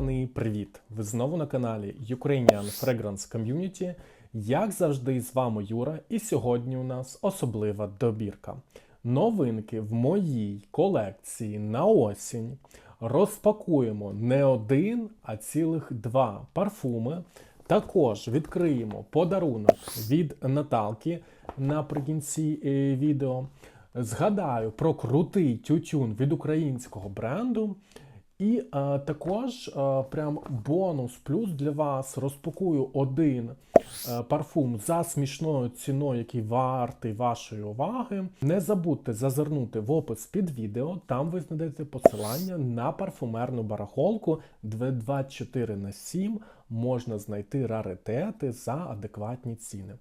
сторони, привіт! Ви знову на каналі Ukrainian Fragrance Community. Як завжди, з вами Юра, і сьогодні у нас особлива добірка. Новинки в моїй колекції на осінь. Розпакуємо не один, а цілих два парфуми. Також відкриємо подарунок від Наталки наприкінці е, відео. Згадаю про крутий тютюн від українського бренду. І е, також е, прям бонус плюс для вас розпакую один е, парфум за смішною ціною, який вартий вашої уваги. Не забудьте зазирнути в опис під відео. Там ви знайдете посилання на парфумерну барахолку, де 24 на 7 можна знайти раритети за адекватні ціни.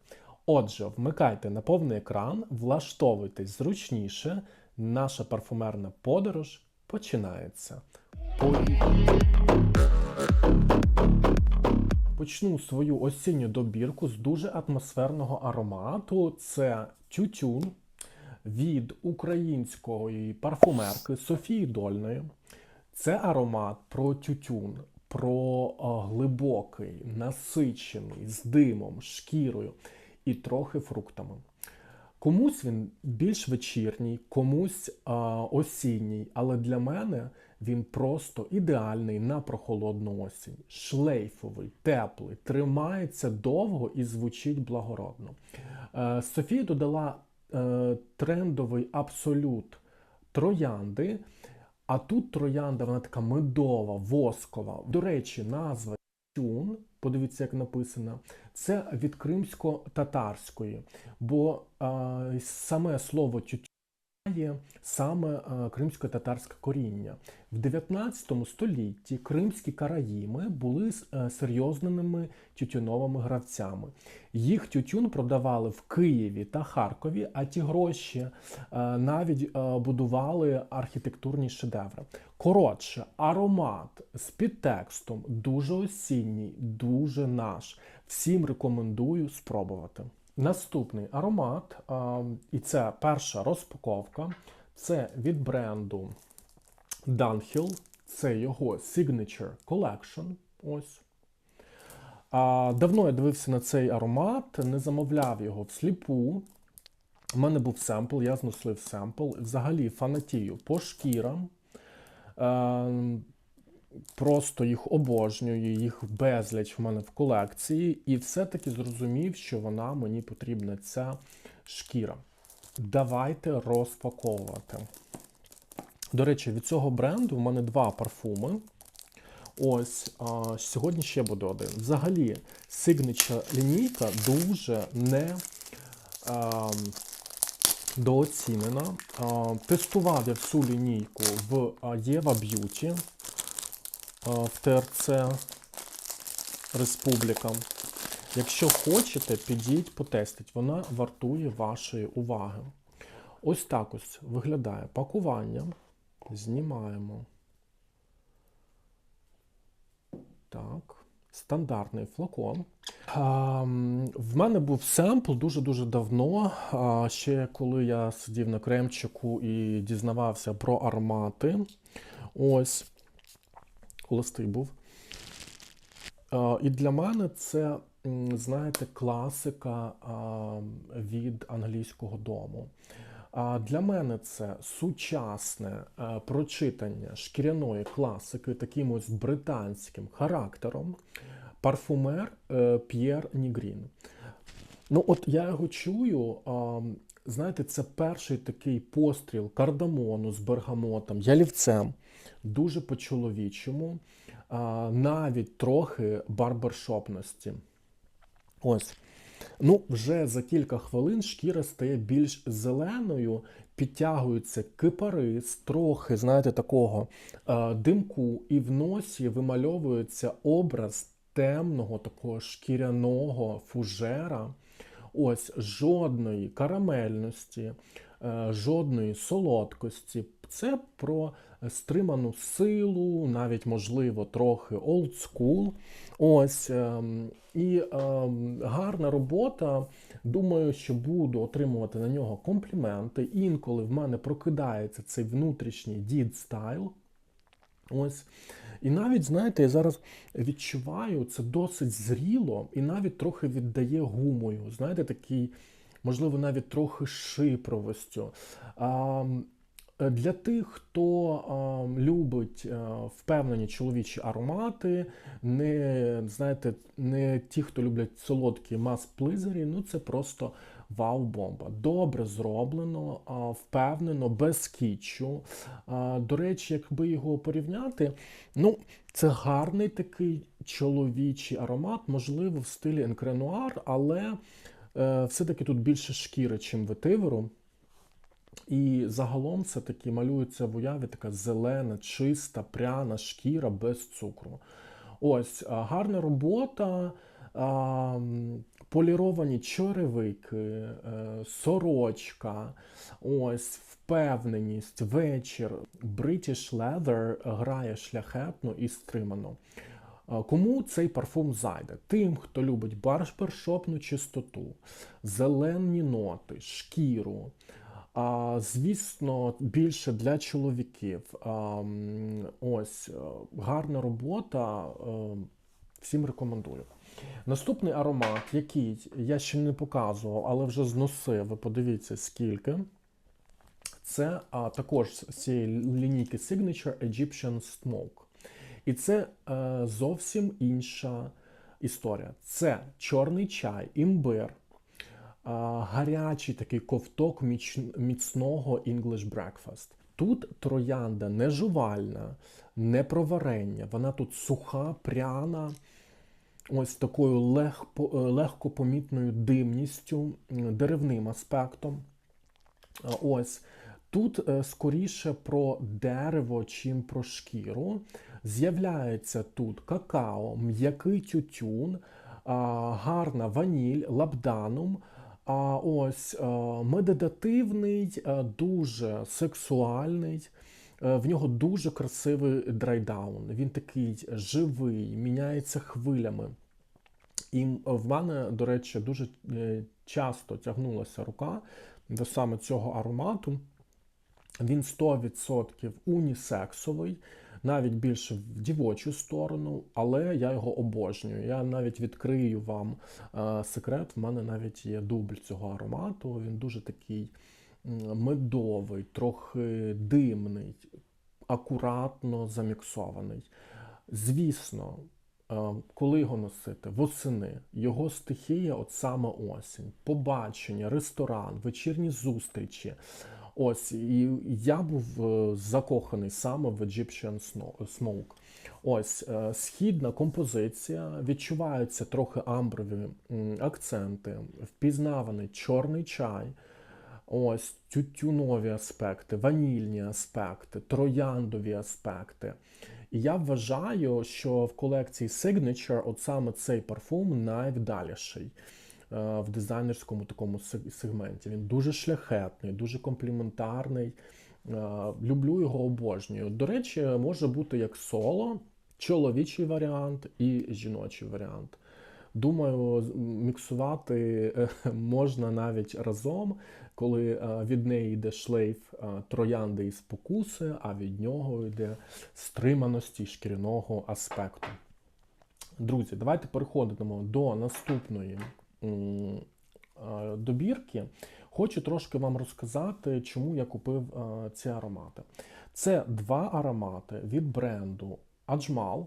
Отже, вмикайте на повний екран, влаштовуйтесь зручніше. Наша парфумерна подорож починається. Почну свою осінню добірку з дуже атмосферного аромату. Це тютюн від української парфумерки Софії Дольної. Це аромат про тютюн, про глибокий, насичений, з димом, шкірою і трохи фруктами. Комусь він більш вечірній, комусь а, осінній, але для мене він просто ідеальний на прохолодну осінь. Шлейфовий, теплий, тримається довго і звучить благородно. Е, Софія додала е, трендовий абсолют троянди, а тут троянда, вона така медова, воскова. До речі, назва тюн, подивіться, як написано, це від кримсько-татарської, бо а, саме слово має саме е, кримсько-татарське коріння. В 19 столітті кримські караїми були е, серйозними тютюновими гравцями. Їх тютюн продавали в Києві та Харкові, а ті гроші е, навіть будували архітектурні шедеври. Коротше, аромат з підтекстом дуже осінній, дуже наш. Всім рекомендую спробувати. Наступний аромат, і це перша розпаковка. Це від бренду Dunhill. Це його Signature Collection. Ось. Давно я дивився на цей аромат, не замовляв його всліпу. У мене був семпл, я зносив семпл. Взагалі фанатію по шкірам. Просто їх обожнюю, їх безліч в мене в колекції, і все-таки зрозумів, що вона мені потрібна ця шкіра. Давайте розпаковувати. До речі, від цього бренду в мене два парфуми. Ось, а, сьогодні ще буде один. Взагалі, Signature лінійка дуже не а, дооцінена. А, тестував я всю лінійку в Єва Beauty в ТРЦ Республіка. Якщо хочете, підіть потестіть, вона вартує вашої уваги. Ось так ось виглядає пакування. Знімаємо. Так, стандартний флакон. А, в мене був семпл дуже-дуже давно. А, ще коли я сидів на кремчику і дізнавався про аромати. Ось холостий був. І для мене це, знаєте, класика від англійського дому. Для мене це сучасне прочитання шкіряної класики таким ось британським характером. Парфумер е, П'єр Нігрін. Ну, от я його чую. Знаєте, це перший такий постріл кардамону з бергамотом, ялівцем дуже по-чоловічому, навіть трохи барбершопності. Ось. Ну, вже за кілька хвилин шкіра стає більш зеленою, підтягується кипарис, трохи, знаєте, такого димку, і в носі вимальовується образ темного, такого шкіряного фужера. Ось жодної карамельності, жодної солодкості. Це про стриману силу, навіть, можливо, трохи олдскул. Ось. Ем, і ем, гарна робота. Думаю, що буду отримувати на нього компліменти. Інколи в мене прокидається цей внутрішній дід стайл. Ось. І навіть, знаєте, я зараз відчуваю це досить зріло і навіть трохи віддає гумою. Знаєте, такий, можливо, навіть трохи шипровостю. Для тих, хто любить а, впевнені чоловічі аромати, не знаєте, не ті, хто люблять солодкі мас-плизері, ну це просто вау-бомба. Добре зроблено, впевнено, без кічу. До речі, якби його порівняти, ну це гарний такий чоловічий аромат, можливо, в стилі енкренуар, але е, все-таки тут більше шкіри, чим ветиверу. І загалом це таки малюється в уяві така зелена, чиста, пряна шкіра без цукру. Ось гарна робота, поліровані черевики, е, сорочка, ось впевненість, вечір. British Leather грає шляхетно і стримано. Кому цей парфум зайде? Тим, хто любить баршпершопну чистоту, зелені ноти, шкіру. А, Звісно, більше для чоловіків. А, Ось е, гарна робота. Е, всім рекомендую. Наступний аромат, який я ще не показував, але вже зносив. Ви подивіться, скільки. Це а, також з цієї лінійки Signature Egyptian Smoke. І це а, зовсім інша історія. Це чорний чай, імбир, гарячий такий ковток міцного English breakfast. Тут троянда не жувальна, не про варення, вона тут суха, пряна, ось такою легко, легко помітною димністю, деревним аспектом. Ось Тут е, скоріше про дерево, чим про шкіру. З'являється тут какао, м'який тютюн, гарна ваніль, лабданум. А ось е, медитативний, е, дуже сексуальний. Е, в нього дуже красивий драйдаун. Він такий живий, міняється хвилями. І в мене, до речі, дуже часто тягнулася рука до саме цього аромату. Він 100% унісексовий навіть більше в дівочу сторону, але я його обожнюю. Я навіть відкрию вам е, секрет. В мене навіть є дубль цього аромату. Він дуже такий медовий, трохи димний, акуратно заміксований. Звісно. Е, коли його носити? Восени, його стихія, от саме осінь, побачення, ресторан, вечірні зустрічі. Ось, і я був е, закоханий саме в Egyptian Smoke. Ось е, східна композиція, відчуваються трохи амброві акценти, впізнаваний чорний чай, ось тютюнові аспекти, ванільні аспекти, трояндові аспекти. І я вважаю, що в колекції Signature от саме цей парфум найвдаліший. Е, в дизайнерському такому сегменті. Він дуже шляхетний, дуже компліментарний. Е, люблю його обожнюю. До речі, може бути як соло, чоловічий варіант і жіночий варіант. Думаю, міксувати е, можна навіть разом, коли від неї йде шлейф троянди і спокуси, а від нього йде стриманості шкіряного аспекту. Друзі, давайте переходимо до наступної добірки, хочу трошки вам розказати, чому я купив ці аромати. Це два аромати від бренду Ajmal,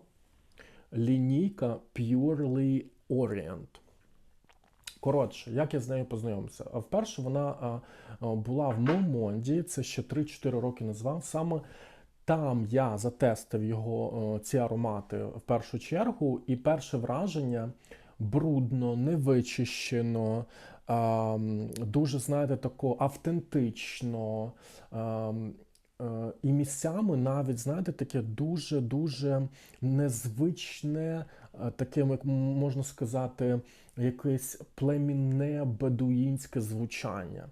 лінійка Purely Orient. Коротше, як я з нею познайомився? Вперше вона була в Момонді, це ще 3-4 роки назвав. Саме там я затестив його ці аромати в першу чергу, і перше враження брудно, невичищено, дуже, знаєте, тако автентично. Е, і місцями навіть, знаєте, таке дуже-дуже незвичне, е, таке, як можна сказати, якесь племінне бедуїнське звучання.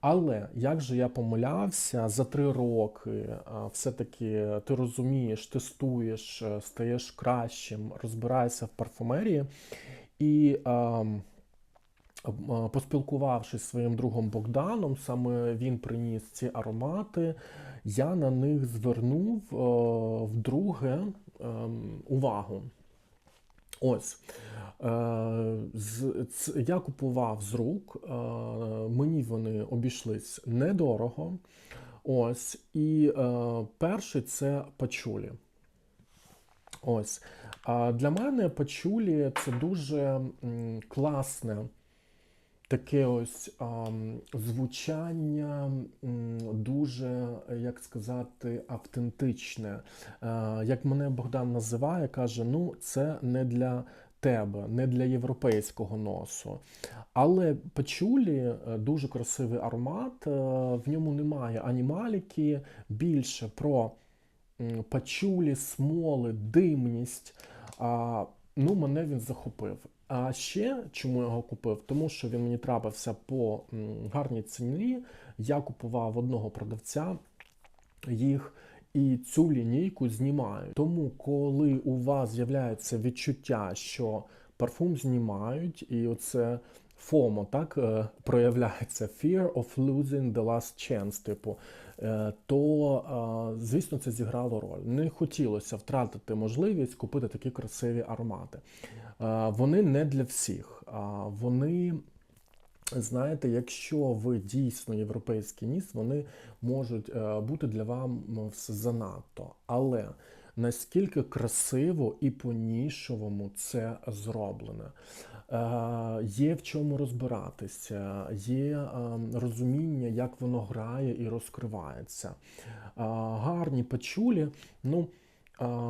Але як же я помилявся за три роки, е, все-таки ти розумієш, тестуєш, стаєш кращим, розбираєшся в парфумерії. І е, М, Поспілкувавшись зі своїм другом Богданом, саме він приніс ці аромати, я на них звернув е, вдруге ем, увагу. Ось. Е, Я купував з рук, е, мені вони обійшлись недорого. Ось. І е, перший це пачулі. Ось. Для мене пачулі це дуже класне таке ось звучання, дуже, як сказати, автентичне. Як мене Богдан називає, каже: ну, це не для тебе, не для європейського носу. Але пачулі е, дуже красивий аромат, е, в ньому немає анімаліки, більше про пачулі, смоли, димність. А, ну, мене він захопив. А ще чому я його купив? Тому що він мені трапився по гарній ціні. Я купував одного продавця їх і цю лінійку знімають. Тому, коли у вас з'являється відчуття, що парфум знімають, і оце FOMO, так е, проявляється Fear of losing the last chance, типу, е, то, е, звісно, це зіграло роль. Не хотілося втратити можливість купити такі красиві аромати. Е, Вони не для всіх. Вони, знаєте, якщо ви дійсно європейський ніс, вони можуть бути для вам занадто. Але наскільки красиво і по-нішовому це зроблене. Е, Є в чому розбиратися, є е, розуміння, як воно грає і розкривається. Е, Гарні пачулі. Ну,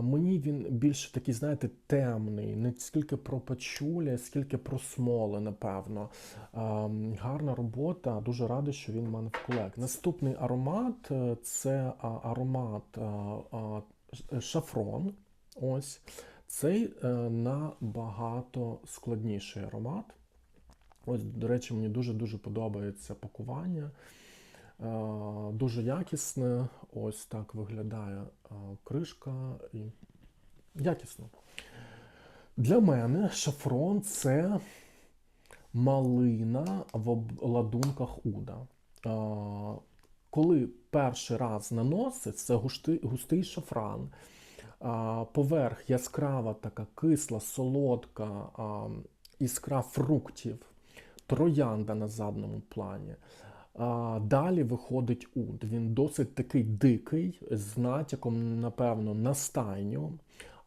мені він більше такий, знаєте, темний, не скільки про пачулі, скільки про смоли, напевно. Гарна робота, дуже радий, що він в мене в колекції. Наступний аромат це аромат шафрон. Ось. Цей е, набагато складніший аромат. Ось, до речі, мені дуже-дуже подобається пакування. Е, Дуже якісне. Ось так виглядає е, кришка. І якісно. Для мене шафрон це малина в обладунках уда. Коли перший раз наносить, це густий, густий шафран. Поверх яскрава така кисла, солодка іскра фруктів, троянда на задньому плані. Далі виходить уд. Він досить такий дикий, з натяком, напевно, на стайню.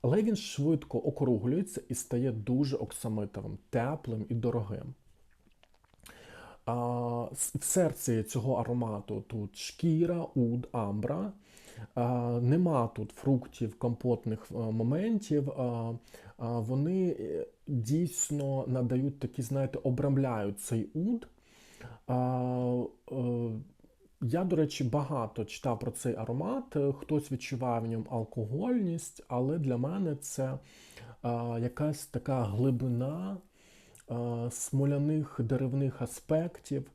Але він швидко округлюється і стає дуже оксамитовим, теплим і дорогим. В серці цього аромату тут шкіра, уд, амбра. Нема тут фруктів, компотних е, моментів. Вони е, дійсно надають такі, знаєте, обрамляють цей уд. Е, Я, до речі, багато читав про цей аромат. Хтось відчуває в ньому алкогольність, але для мене це якась така глибина смоляних деревних аспектів.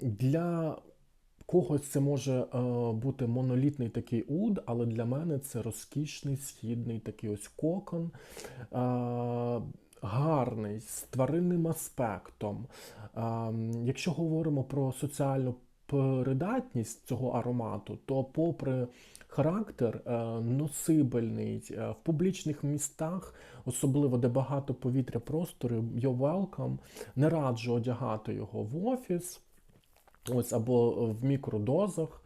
Для когось це може е, бути монолітний такий уд, але для мене це розкішний східний такий ось кокон. Е, Гарний, з тваринним аспектом. Е, Якщо говоримо про соціальну придатність цього аромату, то попри характер е, носибельний е, в публічних містах, особливо де багато повітря простору, you're welcome, не раджу одягати його в офіс. Ось або в мікродозах.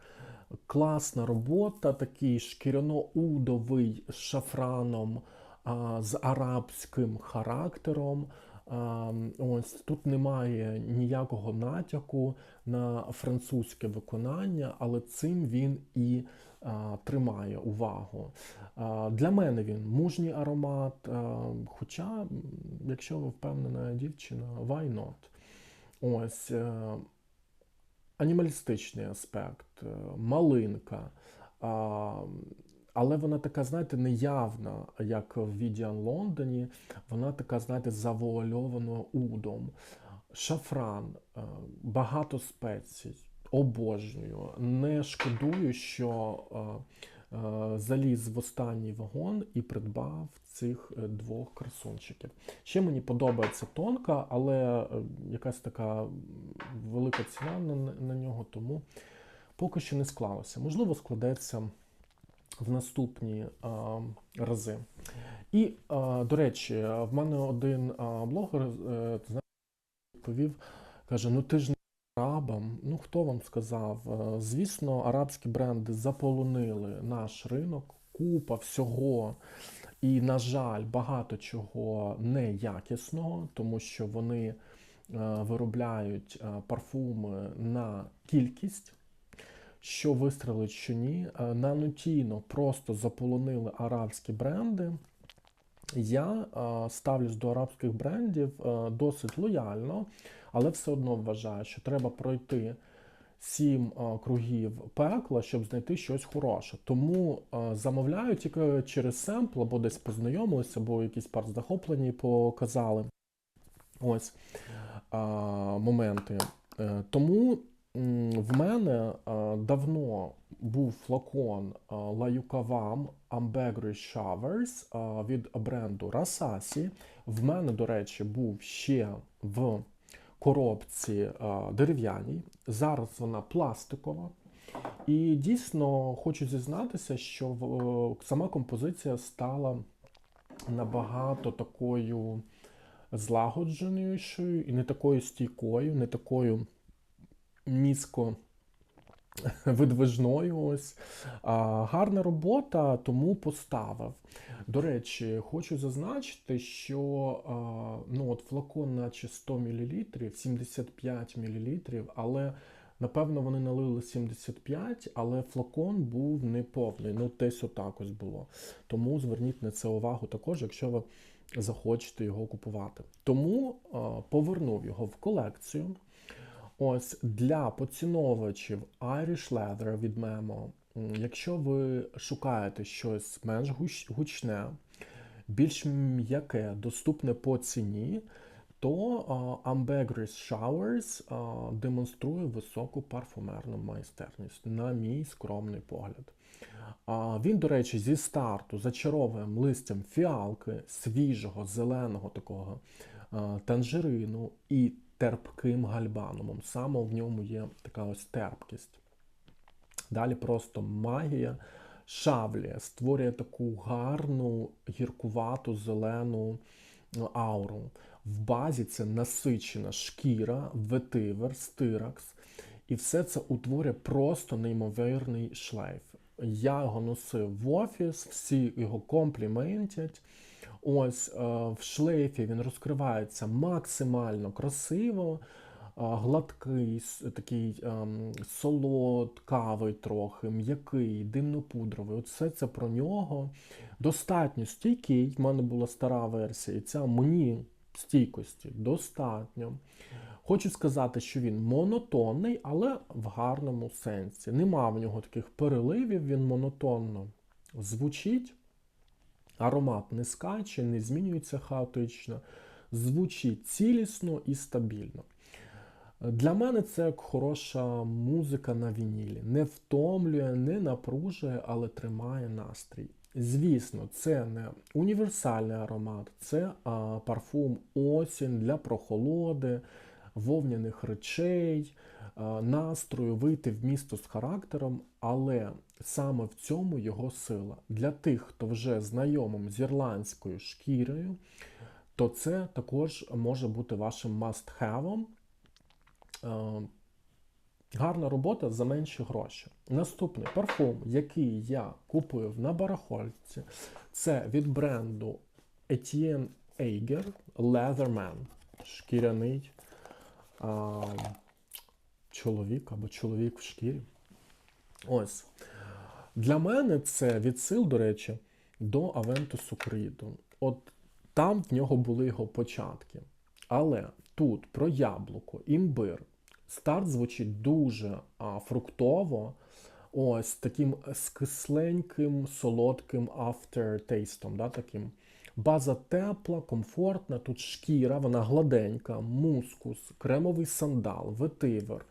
Класна робота, такий шкіряно-удовий з шафраном, а, з арабським характером. А, Ось тут немає ніякого натяку на французьке виконання, але цим він і тримає увагу. Для мене він мужній аромат. Хоча, якщо ви впевнена дівчина, why not? Ось. е, анімалістичний аспект, е, малинка. Але вона така, знаєте, неявна, як в Відіан Лондоні. Вона така, знаєте, завуальована удом. Шафран, е, багато спецій, обожнюю. Не шкодую, що е, заліз в останній вагон і придбав цих е, двох красунчиків. Ще мені подобається тонка, але е, якась така велика ціна на, на нього, тому поки що не склалося. Можливо, складеться в наступні а, рази. І, а, до речі, в мене один а, блогер е, ти відповів, каже: ну ти ж. Ну хто вам сказав? Е, Звісно, арабські бренди заполонили наш ринок, купа всього. І, на жаль, багато чого неякісного, тому що вони е, виробляють е, парфуми на кількість. Що вистрелить, що ні. Е, просто заполонили арабські бренди. Я ставлюсь до арабських брендів досить лояльно, але все одно вважаю, що треба пройти сім е, кругів пекла, щоб знайти щось хороше. Тому е, замовляю тільки через семпл, або десь познайомилися, або якісь пар захоплені показали. Ось е, моменти. Тому в мене давно був флакон La Yucavam Showers від бренду Rasasi. В мене, до речі, був ще в коробці дерев'яній. Зараз вона пластикова. І дійсно хочу зізнатися, що е, сама композиція стала набагато такою злагодженішою і не такою стійкою, не такою низько видвижною. Ось. А, гарна робота, тому поставив. До речі, хочу зазначити, що а, ну, от флакон, наче 100 мл, 75 мл, але напевно вони налили 75, але флакон був не повний. Ну, десь отак ось було. Тому зверніть на це увагу також, якщо ви захочете його купувати. Тому а, повернув його в колекцію. Ось для поціновувачів Irish Leather від Memo, якщо ви шукаєте щось менш гучне, більш м'яке, доступне по ціні, то Ambergris Showers демонструє високу парфумерну майстерність, на мій скромний погляд. Він, до речі, зі старту зачаровує листям фіалки, свіжого, зеленого такого танжерину і терпким гальбанумом. Саме в ньому є така ось терпкість. Далі просто магія шавлія створює таку гарну, гіркувату, зелену ну, ауру. В базі це насичена шкіра, ветивер, стиракс. І все це утворює просто неймовірний шлейф. Я його носив в офіс, всі його компліментять. Ось е, в шлейфі він розкривається максимально красиво, е, гладкий, такий ем, солодкавий трохи, м'який, димно-пудровий. От все це про нього. Достатньо стійкий. В мене була стара версія, і ця мені стійкості достатньо. Хочу сказати, що він монотонний, але в гарному сенсі. Нема в нього таких переливів, він монотонно звучить. Аромат не скаче, не змінюється хаотично, звучить цілісно і стабільно. Для мене це як хороша музика на вінілі. Не втомлює, не напружує, але тримає настрій. Звісно, це не універсальний аромат, це а, парфум осінь для прохолоди, вовняних речей, настрою вийти в місто з характером, але саме в цьому його сила. Для тих, хто вже знайомим з ірландською шкірою, то це також може бути вашим must-have. Е, Гарна робота за менші гроші. Наступний парфум, який я купив на барахольці, це від бренду Etienne Eiger Leatherman. Шкіряний а, чоловік або чоловік в шкірі. Ось. Для мене це відсил, до речі, до Авентусу Кріду. От там в нього були його початки. Але тут про яблуко, імбир. Старт звучить дуже а, фруктово, ось таким з кисленьким, солодким aftertaste, да, таким. База тепла, комфортна, тут шкіра, вона гладенька, мускус, кремовий сандал, ветивер.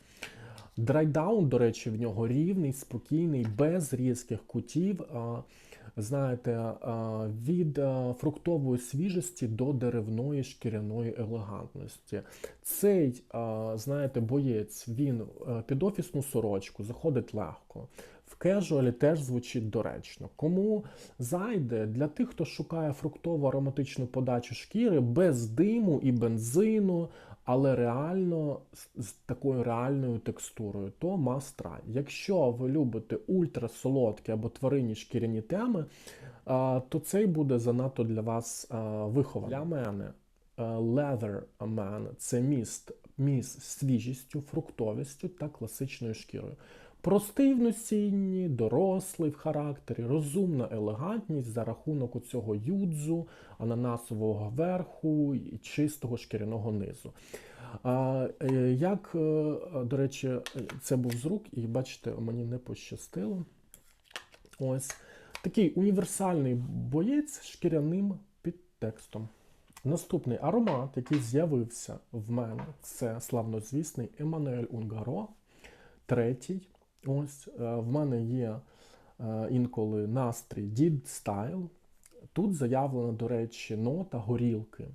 Драйдаун, до речі, в нього рівний, спокійний, без різких кутів. Знаєте, від фруктової свіжості до деревної шкіряної елегантності. Цей, знаєте, боєць, він е, під офісну сорочку заходить легко. Кежуалі теж звучить доречно. Кому зайде для тих, хто шукає фруктово ароматичну подачу шкіри без диму і бензину, але реально з, такою реальною текстурою, то try. Якщо ви любите ультрасолодкі або тваринні шкіряні теми, то цей буде занадто для вас вихований. Для мене Leather Man – це міст, міст свіжістю, фруктовістю та класичною шкірою. Простий в носінні, дорослий в характері, розумна елегантність за рахунок цього юдзу, ананасового верху і чистого шкіряного низу. А, е, як, е, до речі, це був з рук, і бачите, мені не пощастило. Ось такий універсальний боєць з шкіряним підтекстом. Наступний аромат, який з'явився в мене, це славнозвісний Еммануель Унгаро. Третій. Ось е, в мене є е, інколи настрій Did Style. Тут заявлена, до речі, нота горілки.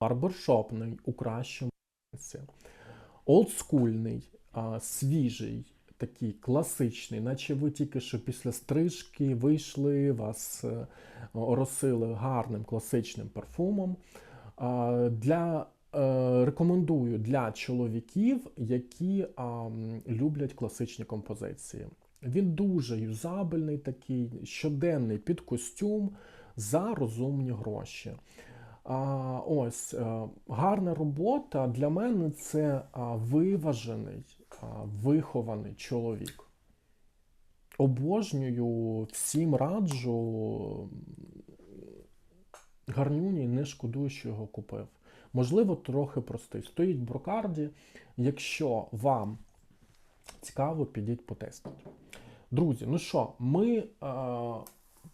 Барбершопний у кращому сенсі. Олдскульний, свіжий, такий класичний, наче ви тільки що після стрижки вийшли, вас е, оросили гарним класичним парфумом. Для, рекомендую для чоловіків, які а, люблять класичні композиції. Він дуже юзабельний, такий щоденний під костюм за розумні гроші. А, ось е, гарна робота для мене це виважений, вихований чоловік. Обожнюю, всім раджу. Гарнюні не шкодую, що його купив. Можливо, трохи простий. Стоїть в брокарді. Якщо вам цікаво, підіть потестіть. Друзі, ну що, ми е,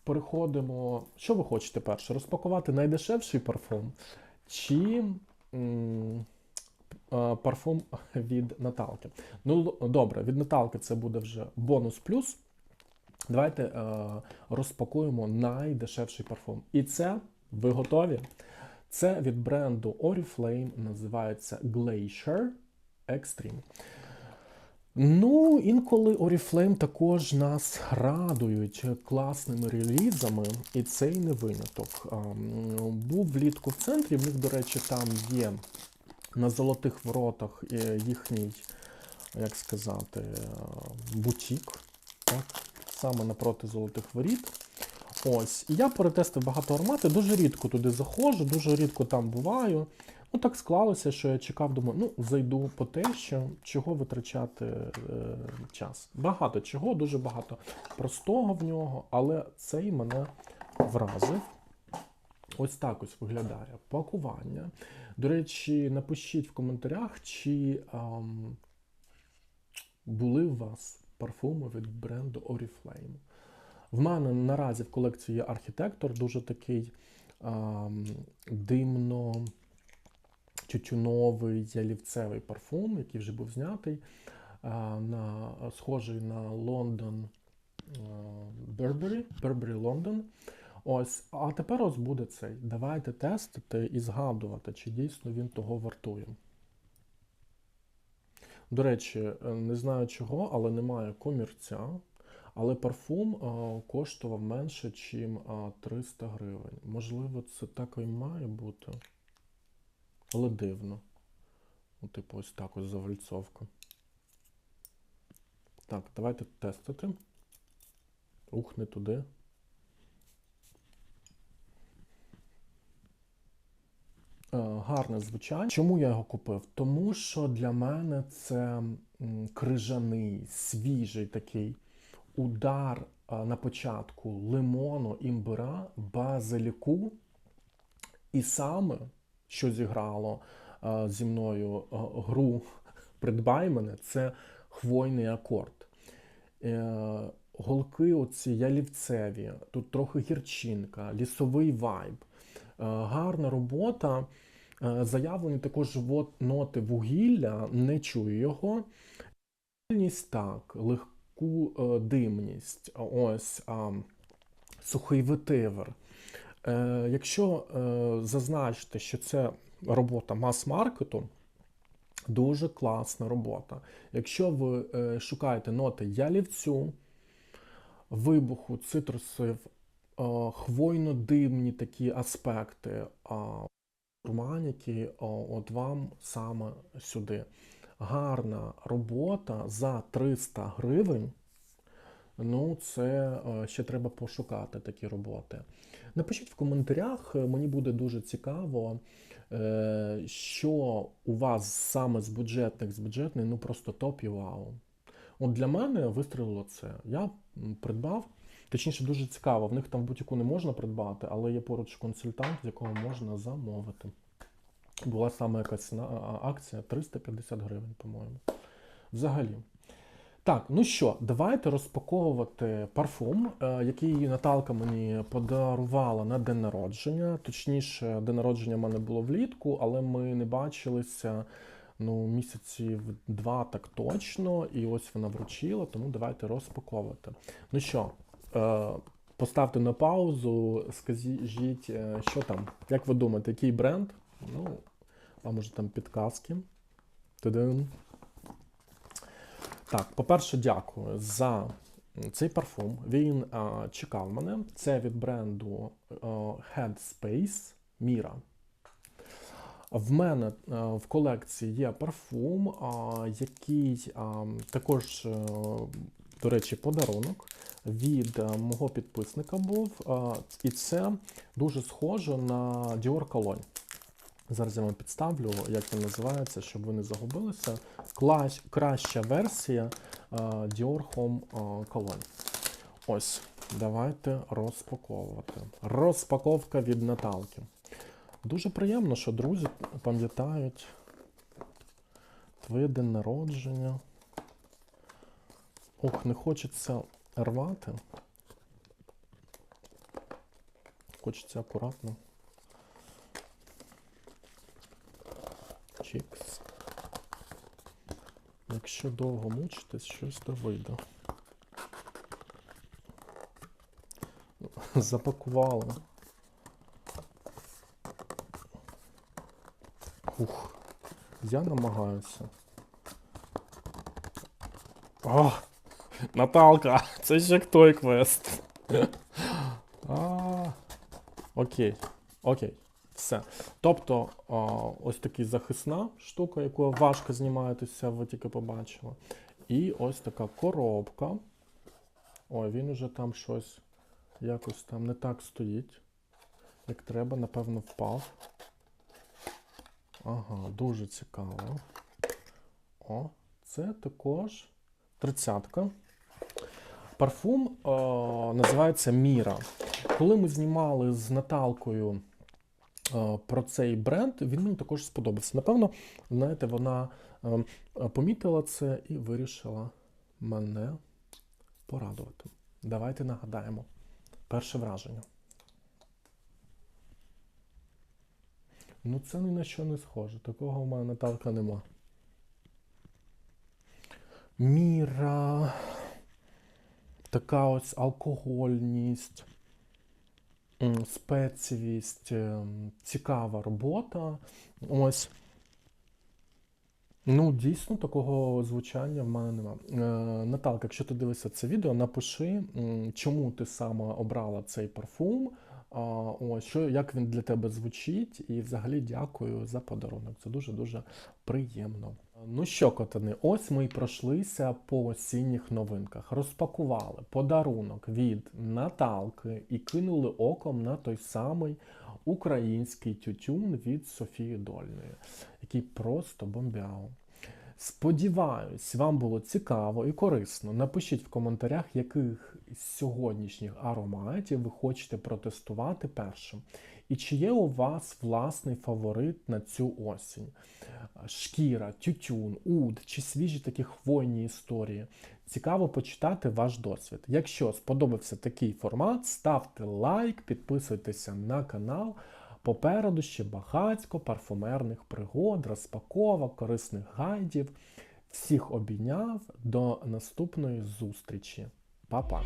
переходимо. Що ви хочете перше? Розпакувати найдешевший парфум чи м, е, парфум від Наталки? Ну, добре, від Наталки це буде вже бонус плюс. Давайте е, розпакуємо найдешевший парфум. І це ви готові? Це від бренду Oriflame, називається Glacier Extreme. Ну, інколи Oriflame також нас радують класними релізами, і цей не виняток. Був влітку в центрі, в них, до речі, там є на золотих воротах е, їхній, як сказати, е, бутік, так? саме напроти золотих воріт. Ось, я перетестив багато ароматів, дуже рідко туди заходжу, дуже рідко там буваю. Ну, так склалося, що я чекав, думаю, ну, зайду по те, що чого витрачати е, час. Багато чого, дуже багато простого в нього, але цей мене вразив. Ось так ось виглядає пакування. До речі, напишіть в коментарях, чи ам, були у вас парфуми від бренду Oriflame. В мене наразі в колекції є архітектор, дуже такий ам, димно тютюновий ялівцевий парфум, який вже був знятий, а, на, схожий на Лондон Burberry, Burberry London. Ось, а тепер ось буде цей. Давайте тестити і згадувати, чи дійсно він того вартує. До речі, е, не знаю чого, але немає комірця. Але парфум коштував менше, ніж 300 гривень. Можливо, це так і має бути. Але дивно. Ну, типу, ось так ось завальцовка. Так, давайте тестити. Ух, не туди. Гарне звучання. Чому я його купив? Тому що для мене це крижаний, свіжий такий удар на початку лимону, імбира, базиліку. І саме, що зіграло зі мною гру Придбай мене, це хвойний акорд. Е, голки оці ялівцеві, тут трохи гірчинка, лісовий вайб. Е, гарна робота. Е, Заявлені також ноти вугілля, не чую його. Так, легку е, димність, ось сухий ветивер. Е, якщо е, зазначити, що це робота мас-маркету, дуже класна робота. Якщо ви шукаєте ноти ялівцю, вибуху, цитрусів, хвойно-димні такі аспекти, о, от вам саме сюди. Гарна робота за 300 гривень. Ну, це е, ще треба пошукати такі роботи. Напишіть в коментарях, е, мені буде дуже цікаво, е, що у вас саме з бюджетних, з бюджетних, ну просто топ і вау. От для мене вистрілило це. Я придбав, точніше, дуже цікаво. В них там в бутіку не можна придбати, але є поруч консультант, з якого можна замовити. Була саме якась акція 350 гривень, по-моєму. Взагалі. Так, ну що, давайте розпаковувати парфум, е, який Наталка мені подарувала на день народження. Точніше, день народження в мене було влітку, але ми не бачилися ну, місяців два так точно. І ось вона вручила, тому давайте розпаковувати. Ну що, е, поставте на паузу, скажіть, е, що там, як ви думаєте, який бренд? Ну, а може там підказки. Та-дам. Так, по-перше, дякую за цей парфум. Він а, чекав мене. Це від бренду а, Headspace Mira. В мене а, в колекції є парфум, а, який а, також, е, до речі, подарунок від е, мого підписника був. А, і це дуже схоже на Dior Cologne. Зараз я вам підставлю, як він називається, щоб ви не загубилися. Клас, краща версія а, Dior Home а, Cologne. Ось, давайте розпаковувати. Розпаковка від Наталки. Дуже приємно, що друзі пам'ятають твоє день народження. Ох, не хочеться рвати. Хочеться акуратно. Чікс. Якщо довго мучитись, щось то вийде. Запакували. Ух, я намагаюся. О! Наталка! Це ще той квест. А, Окей. Окей. Все. Тобто, ось така захисна штука, яку важко знімаєтеся, ви тільки побачили. І ось така коробка. Ой, він уже там щось якось там не так стоїть. Як треба, напевно, впав. Ага, дуже цікаво. О, це також тридцятка. Парфум е, називається Міра. Коли ми знімали з Наталкою про цей бренд, він мені також сподобався. Напевно, знаєте, вона е, помітила це і вирішила мене порадувати. Давайте нагадаємо. Перше враження. Ну, це ні на що не схоже. Такого в мене Наталка нема. Міра. Така ось алкогольність, м, ем, цікава робота. Ось. Ну, дійсно, такого звучання в мене нема. Е, Наталка, якщо ти дивишся це відео, напиши, чому ти саме обрала цей парфум. Ось, що, як він для тебе звучить, і взагалі дякую за подарунок. Це дуже-дуже приємно. Ну що, котани, ось ми й пройшлися по осінніх новинках. Розпакували подарунок від Наталки і кинули оком на той самий український тютюн від Софії Дольної, який просто бомбяв. Сподіваюсь, вам було цікаво і корисно. Напишіть в коментарях, яких з сьогоднішніх ароматів ви хочете протестувати першим. І чи є у вас власний фаворит на цю осінь? Шкіра, тютюн, уд чи свіжі такі хвойні історії. Цікаво почитати ваш досвід. Якщо сподобався такий формат, ставте лайк, підписуйтеся на канал. Попереду ще багатько парфумерних пригод, розпаковок, корисних гайдів. Всіх обійняв до наступної зустрічі. Papá.